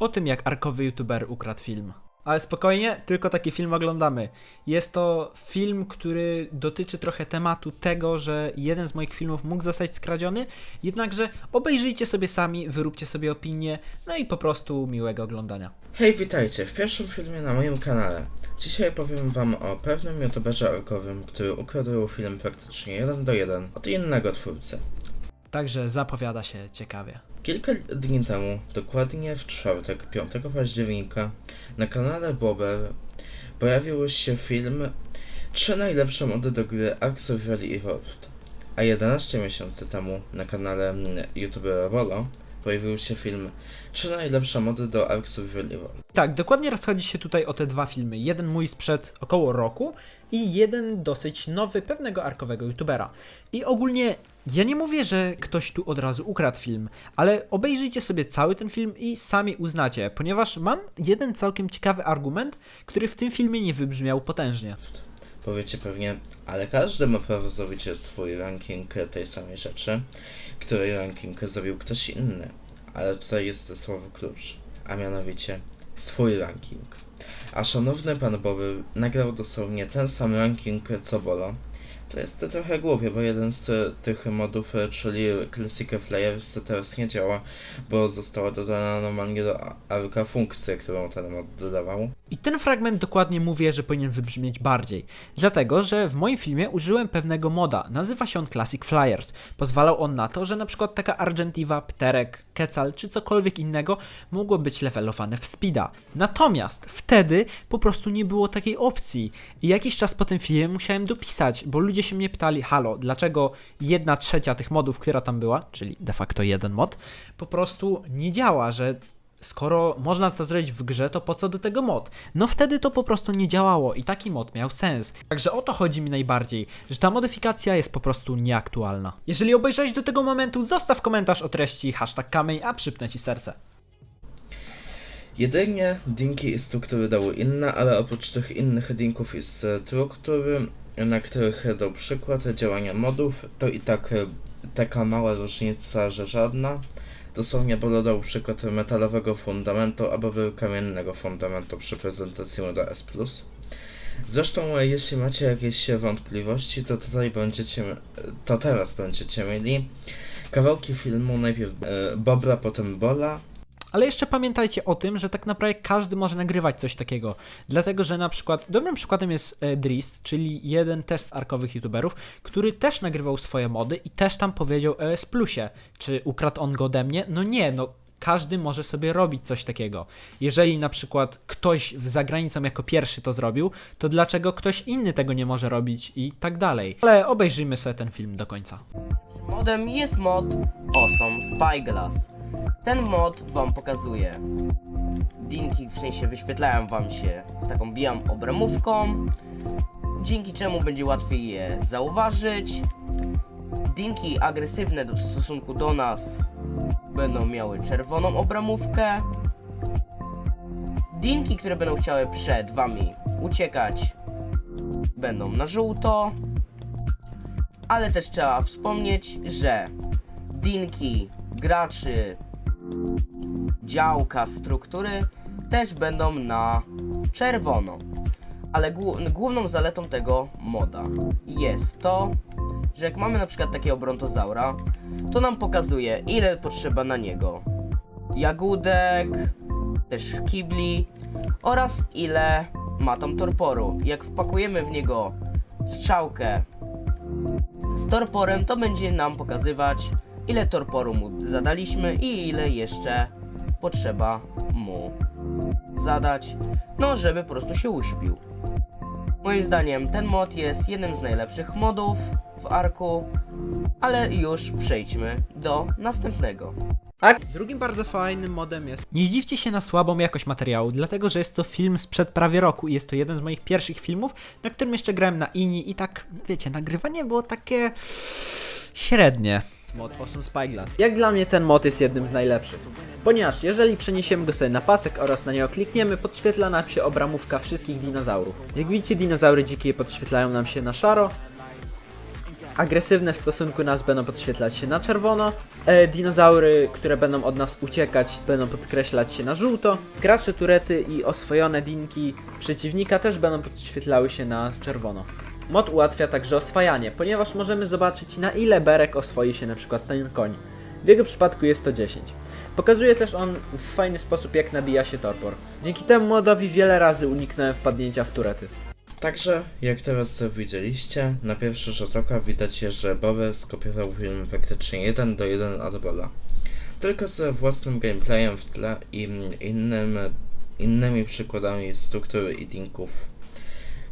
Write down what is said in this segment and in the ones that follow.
o tym jak arkowy youtuber ukradł film. Ale spokojnie, tylko taki film oglądamy. Jest to film, który dotyczy trochę tematu tego, że jeden z moich filmów mógł zostać skradziony, jednakże obejrzyjcie sobie sami, wyróbcie sobie opinię, no i po prostu miłego oglądania. Hej, witajcie w pierwszym filmie na moim kanale. Dzisiaj powiem wam o pewnym youtuberze orkowym, który ukradł film praktycznie jeden do jeden od innego twórcy. Także zapowiada się ciekawie. Kilka dni temu, dokładnie w czwartek, 5 października, na kanale Bober pojawił się film Trzy najlepsze mody do gry Ark Survival Evolved. A 11 miesięcy temu na kanale youtubera Rolo pojawił się film Trzy najlepsze mody do Ark Survival Evolved. Tak, dokładnie rozchodzi się tutaj o te dwa filmy. Jeden mój sprzed około roku i jeden dosyć nowy pewnego arkowego youtubera. I ogólnie ja nie mówię, że ktoś tu od razu ukradł film, ale obejrzyjcie sobie cały ten film i sami uznacie, ponieważ mam jeden całkiem ciekawy argument, który w tym filmie nie wybrzmiał potężnie. Powiecie pewnie, ale każdy ma prawo zrobić swój ranking tej samej rzeczy, której ranking zrobił ktoś inny. Ale tutaj jest słowo klucz, a mianowicie swój ranking. A szanowny pan Boby nagrał dosłownie ten sam ranking co Bolo. To jest trochę głupie, bo jeden z ty- tych modów, e, czyli Classic Flyers teraz nie działa, bo została dodana normalnie do Arka funkcja, którą ten mod dodawał. I ten fragment dokładnie mówię, że powinien wybrzmieć bardziej. Dlatego, że w moim filmie użyłem pewnego moda. Nazywa się on Classic Flyers. Pozwalał on na to, że na przykład taka Argentiva, Pterek, Quetzal czy cokolwiek innego mogło być levelowane w speeda. Natomiast wtedy po prostu nie było takiej opcji. I jakiś czas po tym filmie musiałem dopisać, bo ludzie się mnie pytali, halo, dlaczego jedna trzecia tych modów, która tam była, czyli de facto jeden mod, po prostu nie działa, że skoro można to zrobić w grze, to po co do tego mod? No wtedy to po prostu nie działało i taki mod miał sens. Także o to chodzi mi najbardziej, że ta modyfikacja jest po prostu nieaktualna. Jeżeli obejrzałeś do tego momentu, zostaw komentarz o treści hashtag kamień, a przypnę ci serce. Jedynie dinki i struktury dały inne, ale oprócz tych innych dinków i struktury, na których dał przykład działania modów, to i tak e, taka mała różnica, że żadna. Dosłownie Bolo dał przykład metalowego fundamentu albo kamiennego fundamentu przy prezentacji moda S+. Zresztą, jeśli macie jakieś wątpliwości, to tutaj będziecie, to teraz będziecie mieli kawałki filmu, najpierw e, Bobra, potem Bola, Ale jeszcze pamiętajcie o tym, że tak naprawdę każdy może nagrywać coś takiego. Dlatego, że na przykład dobrym przykładem jest e, Drist, czyli jeden z arkowych youtuberów, który też nagrywał swoje mody i też tam powiedział o ES Plusie. Czy ukradł on go ode mnie? No nie, no każdy może sobie robić coś takiego. Jeżeli na przykład ktoś za granicą jako pierwszy to zrobił, to dlaczego ktoś inny tego nie może robić i tak dalej. Ale obejrzyjmy sobie ten film do końca. Modem jest mod Awesome Spyglass. Ten mod wam pokazuje dinki, w sensie wyświetlają wam się z taką białą obramówką, dzięki czemu będzie łatwiej je zauważyć. Dinki agresywne w stosunku do nas będą miały czerwoną obramówkę. Dinki, które będą chciały przed wami uciekać, będą na żółto. Ale też trzeba wspomnieć, że dinki graczy działka struktury też będą na czerwono. Ale głó- główną zaletą tego moda jest to, że jak mamy na przykład takiego brontozaura, to nam pokazuje ile potrzeba na niego jagódek, też kibli oraz ile ma tam torporu. Jak wpakujemy w niego strzałkę z torporem, to będzie nam pokazywać ile torporu mu zadaliśmy i ile jeszcze potrzeba mu zadać, no żeby po prostu się uśpił. Moim zdaniem ten mod jest jednym z najlepszych modów w Arku, ale już przejdźmy do następnego. Drugim bardzo fajnym modem jest. Nie zdziwcie się na słabą jakość materiału, dlatego że jest to film sprzed prawie roku i jest to jeden z moich pierwszych filmów, na którym jeszcze grałem na Ini i tak, wiecie, nagrywanie było takie średnie. Mod Awesome Spyglass. Jak dla mnie ten mod jest jednym z najlepszych. Ponieważ jeżeli przeniesiemy go sobie na pasek oraz na niego klikniemy, podświetla nam się obramówka wszystkich dinozaurów. Jak widzicie, dinozaury dzikie podświetlają nam się na szaro, agresywne w stosunku nas będą podświetlać się na czerwono, e, dinozaury, które będą od nas uciekać, będą podkreślać się na żółto, gracze turety i oswojone dinki przeciwnika też będą podświetlały się na czerwono. Mod ułatwia także oswajanie, ponieważ możemy zobaczyć na ile berek oswoi się na przykład ten koń. W jego przypadku jest to 10. Pokazuje też on w fajny sposób jak nabija się torpor. Dzięki temu modowi wiele razy uniknąłem wpadnięcia w turety. Także, jak teraz widzieliście, na pierwszy rzut oka widać, że Bower skopiował film praktycznie 1 do 1 od Bola. Tylko z własnym gameplayem w tle i innym, innymi przykładami struktury i linków.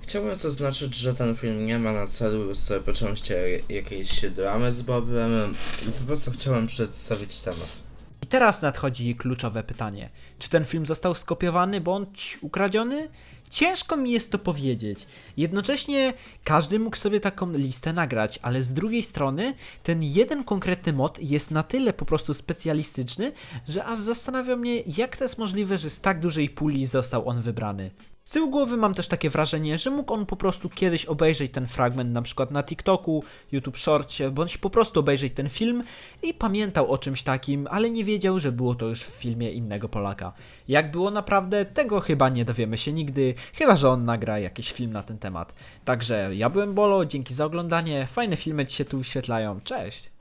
Chciałbym zaznaczyć, że ten film nie ma na celu rozpoczęcia jakiejś dramy z Bobrem, po prostu chciałem przedstawić temat. I teraz nadchodzi kluczowe pytanie. Czy ten film został skopiowany bądź ukradziony? Ciężko mi jest to powiedzieć. Jednocześnie każdy mógł sobie taką listę nagrać, ale z drugiej strony ten jeden konkretny mod jest na tyle po prostu specjalistyczny, że aż zastanawia mnie, jak to jest możliwe, że z tak dużej puli został on wybrany. Z tyłu głowy mam też takie wrażenie, że mógł on po prostu kiedyś obejrzeć ten fragment na przykład na TikToku, YouTube Shortsie, bądź po prostu obejrzeć ten film i pamiętał o czymś takim, ale nie wiedział, że było to już w filmie innego Polaka. Jak było naprawdę, tego chyba nie dowiemy się nigdy, chyba że on nagra jakiś film na ten temat. Także ja byłem Bolo, dzięki za oglądanie, fajne filmy ci się tu wyświetlają, cześć!